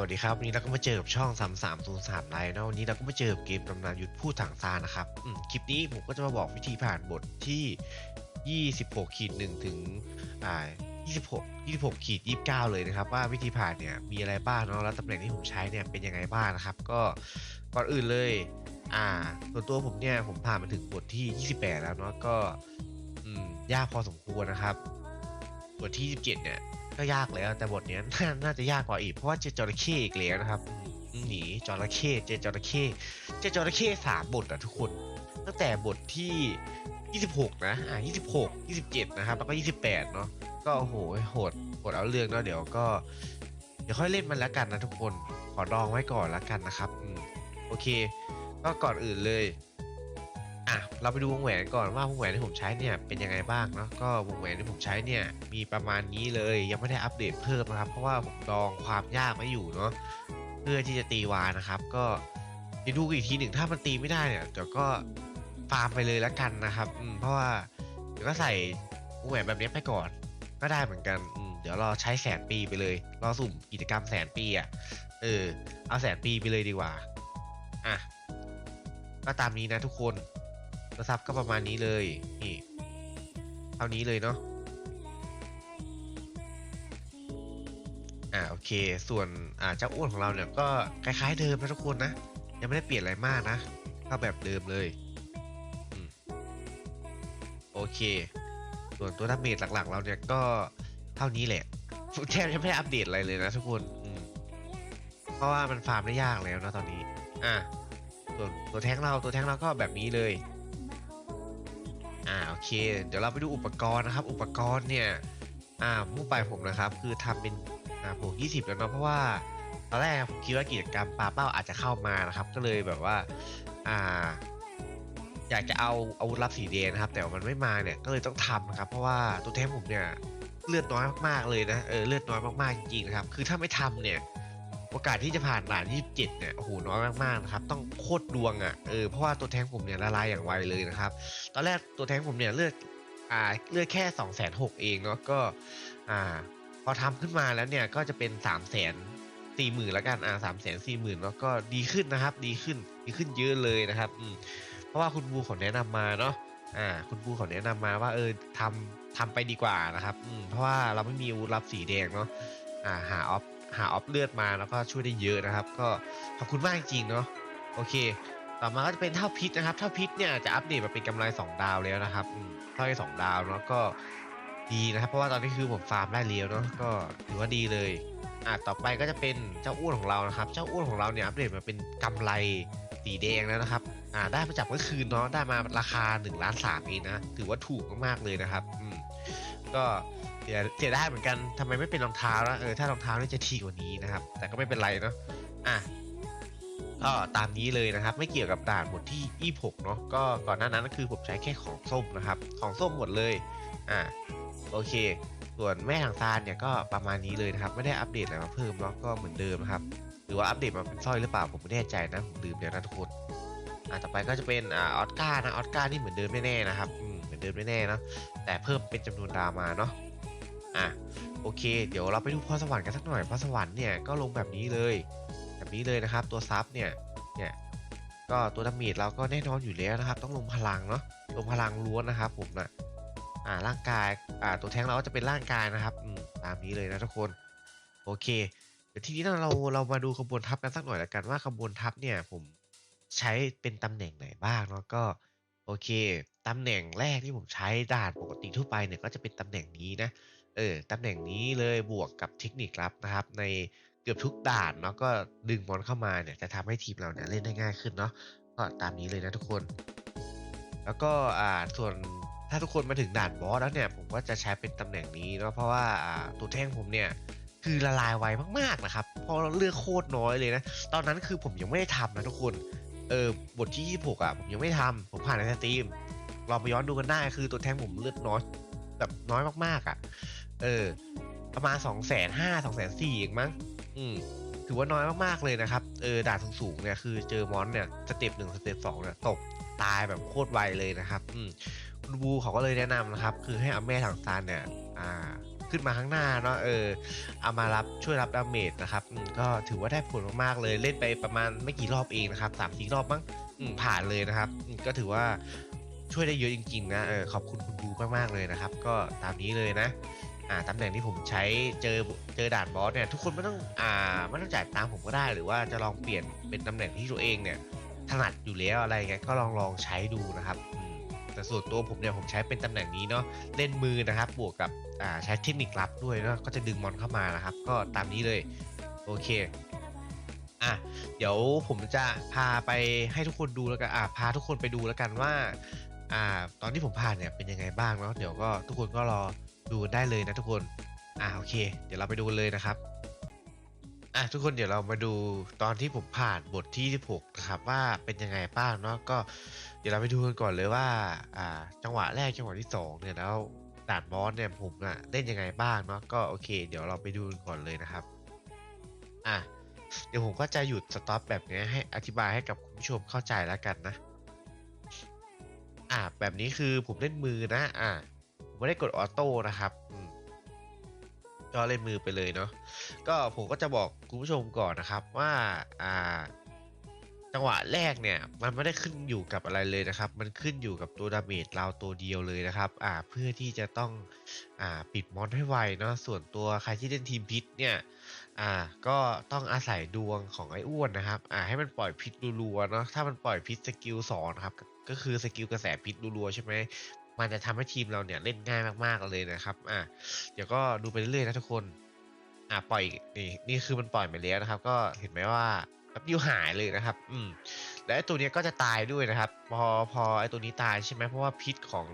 วัสดีครับวันนี้เราก็มาเจอกับช่อง 3303ไลน์เนาะวันนี้เราก็มาเจอกับเกมตำนานยุทธพูดถังซานนะครับคลิปนี้ผมก็จะมาบอกวิธีผ่านบทที่ 26ขีด1ถึงอ่า26 26ขีด29 เลยนะครับ ว่าวิธีผ่านเนี่ยมีอะไรบ้างเนาะแล้วตำแหน่งที่ผมใช้เนี่ยเป็นยังไงบ้างนะครับ ก็ก่อนอื่นเลย อ่าส่วนตัวผมเนี่ยผมผ่านมาถึงบทที่ 28 แล้วเนาะก็ยากพอสมควรนะครับบทที่ 27 เนี่ย ก็ยากแล้วแต่บทเนี้ยน่าจะยากกว่าอีกเพราะว่าเจอจระเข้อีกแล้วนะครับ หนีจระเข้เจอจระเข้เจอจระเข้สามบทอะทุกคน ตั้งแต่บทที่ 26 นะอ่า26 27 นะครับ แล้วก็ 28 เนาะก็โอ้โหโหดโหดเอาเรื่องเนาะเดี๋ยวก็ เดี๋ยวค่อยเล่นมันแล้วกันนะทุกคนขอดองไว้ก่อนแล้วกันนะครับอืมโอเค ก็ก่อนอื่นเลย อะเราไปดูวงแหวนก่อนว่าวงแหวนที่ผมใช้เนี่ยเป็นยังไงบ้างเนาะก็วงแหวนที่ผมใช้เนี่ยมีประมาณนี้เลยยังไม่ได้อัปเดตเพิ่มนะครับ เพราะว่าผมดองความยากไว้อยู่เนาะเพื่อที่จะตีวานะครับ ก็เดี๋ยวดูอีกทีหนึ่งถ้ามันตีไม่ได้เนี่ยเดี๋ยวก็ฟาร์มไปเลยแล้วกันนะครับอืมเพราะว่าเดี๋ยวก็ใส่วงแหวนแบบนี้ไปก่อน ก็ได้เหมือนกันอืมเดี๋ยวรอใช้แสนปีไปเลยรอสุ่มกิจกรรมแสนปีอะเออเอาแสนปีไปเลยดีกว่าอะก็ตามนี้นะทุกคน กระซับก็ประมาณนี้เลยนี่เท่านี้เลยเนาะอ่าโอเค ส่วนอ่าเจ้าอ้วนของเราเนี่ยก็คล้ายๆเดิมนะทุกคนนะ ยังไม่ได้เปลี่ยนอะไรมากนะเข้าแบบเดิมเลยอโอเค ส่วนตัวดาเมจหลักๆ เราเนี่ยก็เท่านี้แหละแทบจะไม่ได้อัปเดตอะไรเลยนะทุกคนเพราะว่ามันฟาร์มได้ยากแล้วนะตอนนี้ อะส่วนตัวแท้งเราตัวแท้งเราก็แบบนี้เลย อ่าโอเค เดี๋ยวเราไปดูอุปกรณ์นะครับ อุปกรณ์เนี่ยอ่ามุ่ไปผมนะครับ คือทำเป็นอ่าบวก20แล้วเนาะเพราะว่าตอนแรกผมคิดว่ากิจกรรมปลาเป้าอาจจะเข้ามานะครับ ก็เลยแบบว่าอ่า อยากจะเอาอาวุธลับสีแดงนะครับ แต่มันไม่มาเนี่ยก็เลยต้องทำนะครับ เพราะว่าตัวแท้งผมเนี่ยเลือดน้อยมากๆเลยนะเออเลือดน้อยมากๆจริงๆนะครับ คือถ้าไม่ทำเนี่ย โอกาสที่จะผ่านด่าน27เนี่ยโอ้โหน้อยมากๆนะครับต้องโคตรดวงอะ่ะเออเพราะว่าตัวแทงผมเนี่ยละลายอย่างไวเลยนะครับ ตอนแรกตัวแทงผมเนี่ยเลือดอ่าเลือดแค่2 6 0 0 0เองเนาะก็อ่าพอทำขึ้นมาแล้วเนี่ยก็จะเป็น3 0 0 0 0 0สี่หมื่นล้วกันอ่าสามแสนสี่หมื่นแล้วก็ดีขึ้นนะครับ ดีขึ้นดีขึ้นเยอะเลยนะครับอืมเพราะว่าคุณบูเขาแนะนำมาเนาะอ่า คุณบูเขาแนะนำมาว่าเออทำทำไปดีกว่านะครับอืมเพราะว่าเราไม่มีอาวุธลับสีแดงเนาะอ่าหาออฟ หาออฟเลือดมาแล้วก็ช่วยได้เยอะนะครับ ก็ขอบคุณมากจริงเนาะโอเค ต่อมาก็จะเป็นเท่าพิษนะครับเท่าพิษเนี่ยจะอัปเดตมาเป็นกำไร 2 ดาวแล้วนะครับเท่าไอ้สองดาวเนาะก็ดีนะครับ เพราะว่าตอนนี้คือผมฟาร์มได้เลี้ยวเนาะก็ถือว่าดีเลยอะต่อไปก็จะเป็นเจ้าอ้วนของเรานะครับ เจ้าอ้วนของเราเนี่ยอัปเดตมาเป็นกำไรสีแดงแล้วนะครับอ่าได้มาจากเมื่อคืนเนาะได้มาราคา1ล้านสามเองนะถือว่าถูกมากๆเลยนะครับอืมก็ เสียเสียได้เหมือนกันทำไมไม่เป็นรองเท้านะเออถ้ารองเท้านี่จะทีกว่านี้นะครับ แต่ก็ไม่เป็นไรเนาะอะก็ตามนี้เลยนะครับ ไม่เกี่ยวกับด่านบทที่ 26 เนาะก็ก่อนหน้านั้นก็คือผมใช้แค่ของส้มนะครับ ของส้มหมดเลยอ่าโอเค ส่วนแม่ทางซานเนี่ยก็ประมาณนี้เลยนะครับ ไม่ได้อัปเดตอะไรมาเพิ่มเนาะก็เหมือนเดิมนะครับ หรือว่าอัปเดตมาเป็นสร้อยหรือเปล่าผมไม่แน่ใจนะผมลืมเดี๋ยวนะทุกคนอ่าต่อไปก็จะเป็นอ่าออสการ์นะออสการ์นี่เหมือนเดิมแน่ๆนะครับอืมเหมือนเดิมแน่ๆเนาะแต่เพิ่มเป็นจำนวนดาวมาเนาะ อะโอเค เดี๋ยวเราไปดูพรสวรรค์กันสักหน่อยพรสวรรค์เนี่ยก็ลงแบบนี้เลย แบบนี้เลยนะครับ ตัวซับเนี่ยเนี่ยก็ตัวดาเมจเราก็แน่นอนอยู่แล้วนะครับ ต้องลงพลังเนาะลงพลังล้วนนะครับ ผมนะอ่าร่างกายอ่าตัวแท้งเราก็จะเป็นร่างกายนะครับอืมตามนี้เลยนะทุกคนโอเค เดี๋ยวทีนี้เราเรามาดูขบวนทัพกันสักหน่อยละกันว่าขบวนทัพเนี่ยผมใช้เป็นตำแหน่งไหนบ้างเนาะก็โอเคตำแหน่งแรกที่ผมใช้ด่านปกติทั่วไปเนี่ยก็จะเป็นตำแหน่งนี้นะ เออตำแหน่งนี้เลยบวกกับเทคนิคลับนะครับ ในเกือบทุกด่านเนาะก็ดึงบอลเข้ามาเนี่ยจะทำให้ทีมเราเนี่ยเล่นได้ง่ายขึ้นเนาะก็ตามนี้เลยนะทุกคน แล้วก็อ่าส่วนถ้าทุกคนมาถึงด่านบอสแล้วเนี่ยผมก็จะใช้เป็นตำแหน่งนี้เนาะเพราะว่าอ่าตัวแท่งผมเนี่ยคือละลายไวมากๆนะครับเพราะเลือกโคตรน้อยเลยนะ ตอนนั้นคือผมยังไม่ได้ทำนะทุกคนเออบทที่ 26อะผมยังไม่ทำผมผ่านในสตรีมลองไปย้อนดูกันได้คือตัวแท่งผมเลือดน้อยแบบน้อยมากๆอะ เออ ประมาณ2องแสนห้าสองแสนสี่เองมั้ง อืม ถือว่าน้อยมากๆเลยนะครับ เออด่านสูงๆเนี่ยคือเจอมอนเนี่ยสเต็ปหนึ่งสเต็ปสองเนี่ยตกตายแบบโคตรไวเลยนะครับ อืมคุณบูเขาก็เลยแนะนำนะครับ คือให้เอาแม่ถังซานเนี่ย อ่า ขึ้นมาข้างหน้าเนาะเออเอามารับช่วยรับดาเมจนะครับอืมก็ถือว่าได้ผลมากๆเลยเล่นไปประมาณไม่กี่รอบเองนะครับสามสี่รอบมั้งอืมผ่านเลยนะครับอืมก็ถือว่าช่วยได้เยอะจริงๆนะเออขอบคุณคุณบูมากๆเลยนะครับ ก็ตามนี้เลยนะ อ่าตำแหน่งที่ผมใช้เจอเจอด่านบอสเนี่ยทุกคนไม่ต้องอ่าไม่ต้องจ่ายตามผมก็ได้หรือว่าจะลองเปลี่ยนเป็นตำแหน่งที่ตัวเองเนี่ยถนัดอยู่แล้วอะไรเงี้ยก็ลองลองใช้ดูนะครับแต่ส่วนตัวผมเนี่ยผมใช้เป็นตำแหน่งนี้เนาะเล่นมือนะครับ บวกกับอ่าใช้เทคนิคลับด้วยเนาะก็จะดึงมอนเข้ามานะครับ ก็ตามนี้เลยโอเคอะเดี๋ยวผมจะพาไปให้ทุกคนดูแล้วกันอ่าพาทุกคนไปดูแล้วกันว่าอ่าตอนที่ผมผ่านเนี่ยเป็นยังไงบ้างเนาะเดี๋ยวก็ทุกคนก็รอ ดูได้เลยนะทุกคน อ่าโอเค เดี๋ยวเราไปดูเลยนะครับอะทุกคนเดี๋ยวเรามาดูตอนที่ผมผ่านบทที่16นะครับว่าเป็นยังไงบ้างเนาะก็เดี๋ยวเราไปดูกันก่อนเลยว่าอ่า จังหวะแรกจังหวะที่สองเนี่ยแล้วด่านบอสเนี่ยผมอะเล่นยังไงบ้างเนาะก็โอเค เดี๋ยวเราไปดูกันก่อนเลยนะครับอะเดี๋ยวผมก็จะหยุดสต็อปแบบนี้ให้อธิบายให้กับคุณผู้ชมเข้าใจแล้วกันนะ อ่าแบบนี้คือผมเล่นมือนะ อ่า ผมไม่ได้กดออโต้นะครับอืมก็เล่นมือไปเลยเนาะก็ผมก็จะบอกคุณผู้ชมก่อนนะครับว่าอ่า จังหวะแรกเนี่ย มันไม่ได้ขึ้นอยู่กับอะไรเลยนะครับ มันขึ้นอยู่กับตัวดาเมจเราตัวเดียวเลยนะครับ อ่าเพื่อที่จะต้องอ่าปิดมอนให้ไวเนาะส่วนตัวใครที่เล่นทีมพิษเนี่ยอ่าก็ต้องอาศัยดวงของไอ้อ้วนนะครับอ่าให้มันปล่อยพิษรัวๆเนาะถ้ามันปล่อยพิษสกิลสองนครับก็คือสกิลกระแสพิษรัวๆใช่ไหม มันจะทำให้ทีมเราเนี่ยเล่นง่ายมากๆเลยนะครับอะเดี๋ยวก็ดูไปเรื่อยๆนะทุกคนอะปล่อยนี่นี่คือมันปล่อยไปแล้วนะครับ ก็เห็นไหมว่าแป๊บเดียวหายเลยนะครับ อืมและตัวนี้ก็จะตายด้วยนะครับ พอพอไอ้ตัวนี้ตายใช่ไหมเพราะว่าพิษของ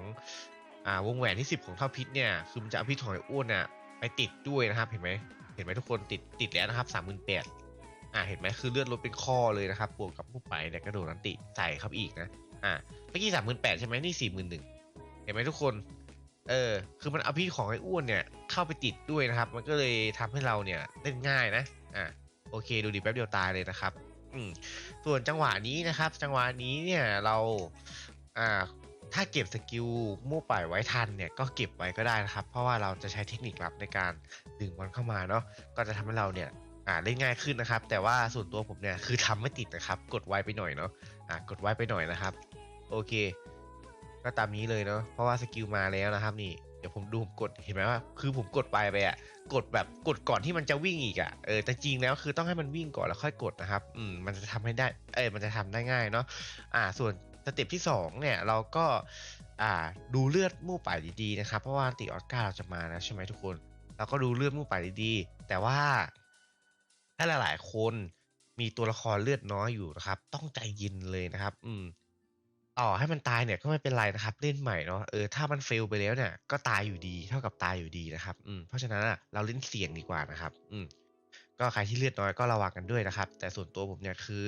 อ่าวงแหวนที่ 10 ของเท่าพิษเนี่ยคือมันจะเอาพิษของไอ้อ้วนน่ะไปติดด้วยนะครับ เห็นไหมเห็นไหมทุกคนติดติดแล้วนะครับสามหมื่นแปดอ่าเห็นไหมคือเลือดลดเป็นข้อเลยนะครับบวกกับผู้ไปเนี่ยกระโดดนันติใส่เข้าไปอีกนะอ่าเมื่อกี้สามหมื่นแปดใช่ไหมนี่สี่หมื่นหนึ่ง เห็นไหมทุกคน เออ คือมันเอาพิษของไอ้อ้วนเนี่ยเข้าไปติดด้วยนะครับ มันก็เลยทำให้เราเนี่ยเล่นง่ายนะ อะโอเค ดูดิแป๊บเดียวตายเลยนะครับ อืม ส่วนจังหวะนี้นะครับ จังหวะนี้เนี่ยเรา อ่า ถ้าเก็บสกิลมู่ป่ายไว้ทันเนี่ยก็เก็บไว้ก็ได้นะครับ เพราะว่าเราจะใช้เทคนิคลับในการดึงมันเข้ามาเนาะ ก็จะทำให้เราเนี่ยอ่าเล่นง่ายขึ้นนะครับ แต่ว่าส่วนตัวผมเนี่ยคือทำไม่ติดนะครับ กดไวไปหน่อยเนาะ อ่ากดไวไปหน่อยนะครับ โอเค ก็ตามนี้เลยเนาะเพราะว่าสกิลมาแล้วนะครับนี่เดี๋ยวผมดูผมกดเห็นไหมว่า คือผมกดไปไปอะกดแบบกดก่อนที่มันจะวิ่งอีกอะเออแต่จริงแล้วคือต้องให้มันวิ่งก่อนแล้วค่อยกดนะครับอืมมันจะทำให้ได้เออมันจะทำได้ง่ายเนาะอ่า ส่วนสเต็ปที่สองเนี่ยเราก็อ่าดูเลือดมู่ป่ายดีๆนะครับ เพราะว่าติออสการ์เราจะมานะใช่ไหมทุกคนเราก็ดูเลือดมู่ป่ายดีๆ แต่ว่าถ้าหลายๆคนมีตัวละครเลือดน้อยอยู่นะครับ ต้องใจเย็นเลยนะครับ อืม ต่อให้มันตายเนี่ยก็ไม่เป็นไรนะครับเล่นใหม่เนาะเออถ้ามันเฟลไปแล้วเนี่ยก็ตายอยู่ดีเท่ากับตายอยู่ดีนะครับอืมเพราะฉะนั้นอะเราเล่นเสี่ยงดีกว่านะครับอืมก็ใครที่เลือดน้อยก็ระวังกันด้วยนะครับ แต่ส่วนตัวผมเนี่ยคือ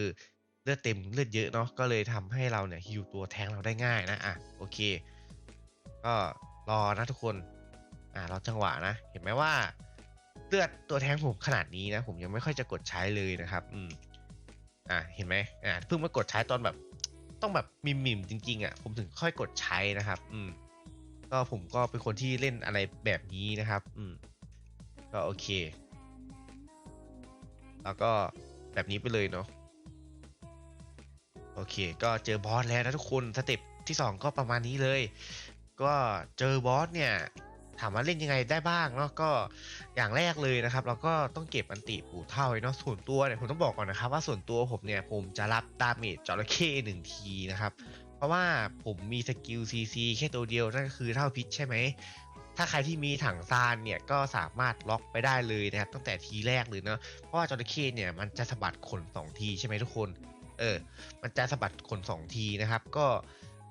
เลือดเต็มเลือดเยอะเนาะก็เลยทำให้เราเนี่ยฮิวตัวแทงเราได้ง่ายนะอะโอเค ก็รอนะทุกคนอ่าราจังหวะนะ เห็นไหมว่าเลือดตัวแทงผมขนาดนี้นะผมยังไม่ค่อยจะกดใช้เลยนะครับ อืมอ่าเห็นไหมอ่าเพิ่งมากดใช้ตอนแบบ ต้องแบบมิมมิมๆจริงๆอะผมถึงค่อยกดใช้นะครับ อืม ก็ผมก็เป็นคนที่เล่นอะไรแบบนี้นะครับ อืม ก็โอเค แล้วก็แบบนี้ไปเลยเนาะโอเค ก็เจอบอสแล้วนะทุกคนสเต็ปที่ 2 ก็ประมาณนี้เลย ก็เจอบอสเนี่ย ถามว่าเล่นยังไงได้บ้างเนาะก็อย่างแรกเลยนะครับ เราก็ต้องเก็บอันติปูเท่าไว้เนาะส่วนตัวเนี่ยผมต้องบอกก่อนนะครับ ว่าส่วนตัวผมเนี่ยผมจะรับดาเมจจระเข้หนึ่งทีนะครับ เพราะว่าผมมีสกิล CC แค่ตัวเดียวนั่นก็คือเท่าพิษใช่ไหมถ้าใครที่มีถังซานเนี่ยก็สามารถล็อกไปได้เลยนะครับ ตั้งแต่ทีแรกเลยเนาะเพราะว่าจระเข้เนี่ยมันจะสะบัดขนสองทีใช่ไหมทุกคน เออ มันจะสะบัดขนสองทีนะครับ ก็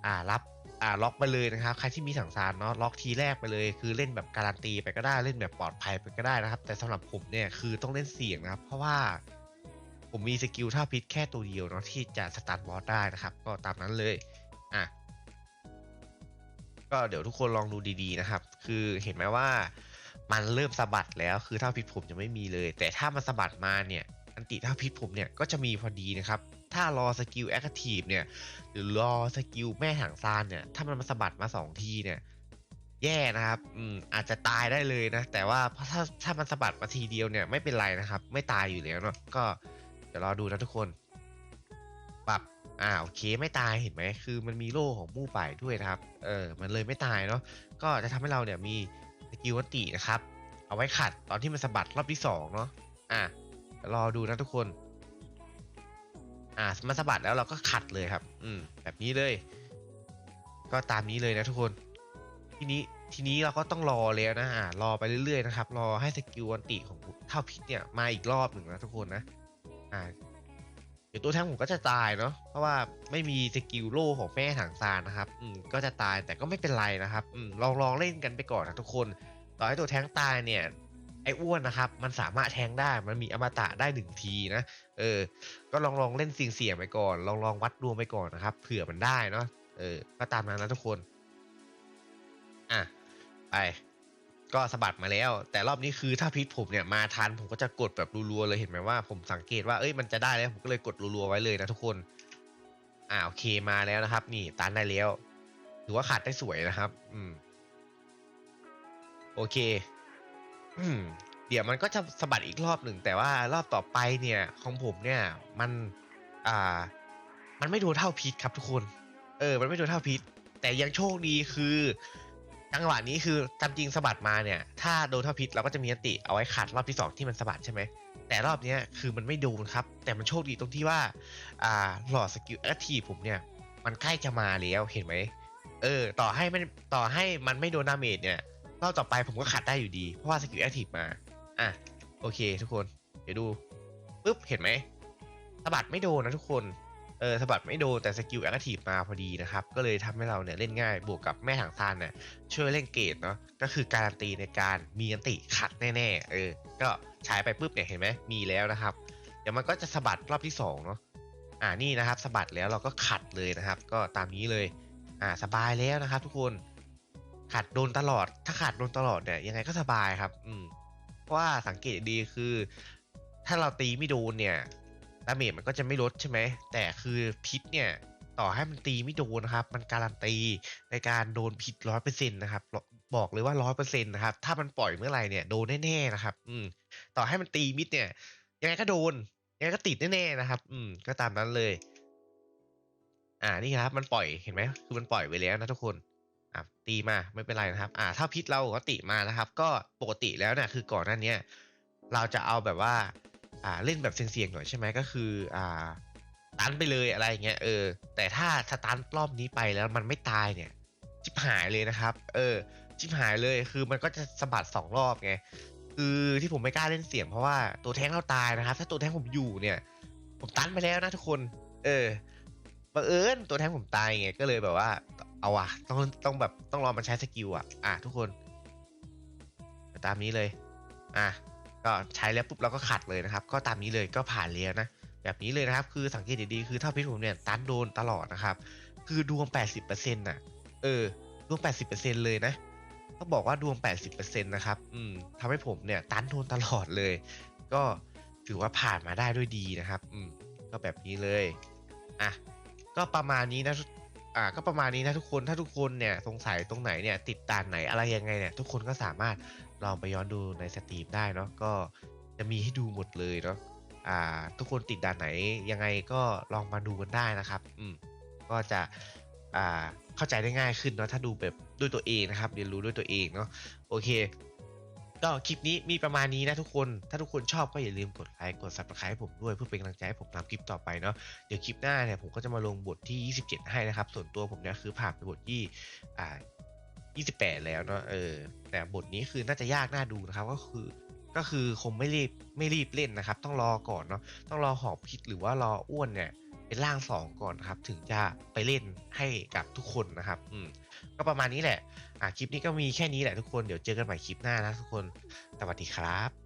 อ่ารับ อ่าล็อกไปเลยนะครับใครที่มีถังซานเนาะล็อกทีแรกไปเลย คือเล่นแบบการันตีไปก็ได้เล่นแบบปลอดภัยไปก็ได้นะครับ แต่สำหรับผมเนี่ยคือต้องเล่นเสี่ยงนะครับ เพราะว่าผมมีสกิลท่าพิษแค่ตัวเดียวเนาะที่จะสตาร์ทบอสได้นะครับ ก็ตามนั้นเลยอะก็เดี๋ยวทุกคนลองดูดีๆนะครับ คือเห็นไหมว่ามันเริ่มสะบัดแล้วคือท่าพิษผมจะไม่มีเลย แต่ถ้ามันสะบัดมาเนี่ยอันติท่าพิษผมเนี่ยก็จะมีพอดีนะครับ ถ้ารอสกิลแอคทีฟเนี่ย หรือรอสกิลแม่หางซานเนี่ย ถ้ามันมาสะบัดมาสองทีเนี่ย แย่นะครับ อืมอาจจะตายได้เลยนะ แต่ว่าถ้าถ้ามันสะบัดมาทีเดียวเนี่ยไม่เป็นไรนะครับ ไม่ตายอยู่แล้วเนาะ ก็เดี๋ยวรอดูนะทุกคน ปรับอ่าโอเคไม่ตายเห็นไหมคือมันมีโล่ของมู่ป่ายด้วยนะครับ เออมันเลยไม่ตายเนาะ ก็จะทำให้เราเนี่ยมีสกิลวัตตินะครับ เอาไว้ขัดตอนที่มันสะบัดรอบที่สองเนาะ อะรอดูนะทุกคน อ่ามันสะบัดแล้วเราก็ขัดเลยครับ อืม แบบนี้เลย ก็ตามนี้เลยนะทุกคน ทีนี้ทีนี้เราก็ต้องรอแล้วนะอ่ารอไปเรื่อยๆนะครับ รอให้สกิลวันติของเท่าพิษเนี่ยมาอีกรอบหนึ่งนะทุกคนนะ อ่า เดี๋ยวตัวแทงผมก็จะตายเนาะ เพราะว่าไม่มีสกิลโล่ของแม่ถังซานนะครับ อืม ก็จะตายแต่ก็ไม่เป็นไรนะครับ อืม ลองลองเล่นกันไปก่อนนะทุกคน ต่อให้ตัวแทงตายเนี่ย ไอ้อ้วนนะครับ มันสามารถแทงได้ มันมีอมตะได้หนึ่งทีนะ เออ ก็ลองลองเล่นเสี่ยงเสี่ยงไปก่อน ลองลองวัดดวงไปก่อนนะครับ เผื่อมันได้เนาะ เออ ก็ตามนั้นนะทุกคน อะ ไป ก็สะบัดมาแล้ว แต่รอบนี้คือถ้าพิษผมเนี่ยมาทันผมก็จะกดแบบรัวๆเลยเห็นไหมว่าผมสังเกตว่า เอ้ย มันจะได้แล้ว ผมก็เลยกดรัวๆไว้เลยนะทุกคน อ่าโอเคมาแล้วนะครับ นี่ตันได้แล้ว ถือว่าขาดได้สวยนะครับ อืม โอเค อืม เดี๋ยวมันก็จะสะบัดอีกรอบหนึ่งแต่ว่ารอบต่อไปเนี่ยของผมเนี่ยมันอ่ามันไม่โดนเท่าพิษครับทุกคน เออ มันไม่โดนเท่าพิษแต่ยังโชคดีคือจังหวะนี้คือตามจริงสะบัดมาเนี่ย ถ้าโดนเท่าพิษเราก็จะมีอันติเอาไว้ขัดรอบที่สองที่มันสะบัดใช่ไหมแต่รอบเนี้ยคือมันไม่โดนครับ แต่มันโชคดีตรงที่ว่า อ่าหลอดสกิลแอคทีผมเนี่ย มันใกล้จะมาแล้วเห็นไหมเออ ต่อให้มันต่อให้มันไม่โดนดาเมจเนี่ยรอบต่อไปผมก็ขัดได้อยู่ดี เพราะว่าสกิลแอคทีมา อะโอเค ทุกคน เดี๋ยวดูปุ๊บเห็นไหมสะบัดไม่โดนนะทุกคนเออสะบัดไม่โดนแต่สกิลแอคทีฟมาพอดีนะครับ ก็เลยทำให้เราเนี่ยเล่นง่ายบวกกับแม่ถังซานเนี่ยช่วยเล่นเกตเนาะก็คือการันตีในการมีอันติขัดแน่ๆเออ ก็ใช้ไปปุ๊บเนี่ยเห็นไหมมีแล้วนะครับ เดี๋ยวมันก็จะสะบัดรอบที่สองเนาะอ่านี่นะครับสะบัดแล้วเราก็ขัดเลยนะครับ ก็ตามนี้เลยอ่าสบายแล้วนะครับ ทุกคนขัดโดนตลอด ถ้าขัดโดนตลอดเนี่ยยังไงก็สบายครับ อืม ว่าสังเกตดีคือ ถ้าเราตีไม่โดนเนี่ยดาเมจมันก็จะไม่ลดใช่ไหม แต่คือพิษเนี่ยต่อให้มันตีไม่โดนนะครับ มันการันตีในการโดนพิษร้อยเปอร์เซ็นต์นะครับ บอกเลยว่าร้อยเปอร์เซ็นต์นะครับ ถ้ามันปล่อยเมื่อไหร่เนี่ยโดนแน่ๆนะครับ อืม ต่อให้มันตีมิดเนี่ย ยังไงก็โดน ยังไงก็ติดแน่ๆนะครับ อืม ก็ตามนั้นเลย อ่า นี่ครับ มันปล่อย เห็นไหม คือมันปล่อยไว้แล้วนะทุกคน อะตีมาไม่เป็นไรนะครับอ่าถ้าพิษเราก็ติมานะครับ ก็ปกติแล้วเนี่ยคือก่อนหน้าเนี้ยเราจะเอาแบบว่าอ่าเล่นแบบเสี่ยงๆหน่อยใช่ไหมก็คืออ่าตันไปเลยอะไรเงี้ยเออ แต่ถ้าสตันรอบนี้ไปแล้วมันไม่ตายเนี่ยชิบหายเลยนะครับ เออชิบหายเลยคือมันก็จะสะบัดสองรอบไงคือที่ผมไม่กล้าเล่นเสี่ยงเพราะว่าตัวแท้งเราตายนะครับ ถ้าตัวแท้งผมอยู่เนี่ย ผมตันไปแล้วนะทุกคน เออบังเอิญตัวแทงผมตายไงก็เลยแบบว่า เอาอะต้องต้องแบบต้องรอมันใช้สกิลอะอะทุกคนตามนี้เลย อะก็ใช้แล้วปุ๊บเราก็ขัดเลยนะครับ ก็ตามนี้เลยก็ผ่านแล้วนะ แบบนี้เลยนะครับ คือสังเกตดีๆคือถ้าพิษผมเนี่ยตันโดนตลอดนะครับ คือดวง 80%น่ะ เออ ดวง 80%เลยนะต้องบอกว่าดวง 80%นะครับ อืมทำให้ผมเนี่ยตันโดนตลอดเลย ก็ถือว่าผ่านมาได้ด้วยดีนะครับ อืม ก็แบบนี้เลย อะ ก็ประมาณนี้นะ อ่าก็ประมาณนี้นะทุกคนถ้าทุกคนเนี่ยสงสัยตรงไหนเนี่ยติดด่านไหนอะไรยังไงเนี่ยทุกคนก็สามารถลองไปย้อนดูในสตรีมได้เนาะก็จะมีให้ดูหมดเลยเนาะอ่า ทุกคนติดด่านไหนยังไงก็ลองมาดูกันได้นะครับ อืมก็จะอ่าเข้าใจได้ง่ายขึ้นเนาะถ้าดูแบบด้วยตัวเองนะครับ เรียนรู้ด้วยตัวเองเนาะโอเค ก็คลิปนี้มีประมาณนี้นะทุกคน ถ้าทุกคนชอบก็อย่าลืมกดไลค์กด subscribe ให้ผมด้วยเพื่อเป็นกำลังใจให้ผมทำคลิปต่อไปเนาะเดี๋ยวคลิปหน้าเนี่ยผมก็จะมาลงบทที่ 27 ให้นะครับ ส่วนตัวผมเนี่ยคือผ่านไปบทที่อ่า28 แล้วเนาะเออแต่บทนี้คือน่าจะยากน่าดูนะครับก็คือก็คือคงไม่รีบไม่รีบเล่นนะครับ ต้องรอก่อนเนาะต้องรอหอบพิษหรือว่ารออ้วนเนี่ยเป็นร่างสองก่อนนครับ ถึงจะไปเล่นให้กับทุกคนนะครับ อืม ก็ประมาณนี้แหละ อ่าคลิปนี้ก็มีแค่นี้แหละทุกคน เดี๋ยวเจอกันใหม่คลิปหน้านะทุกคน สวัสดีครับ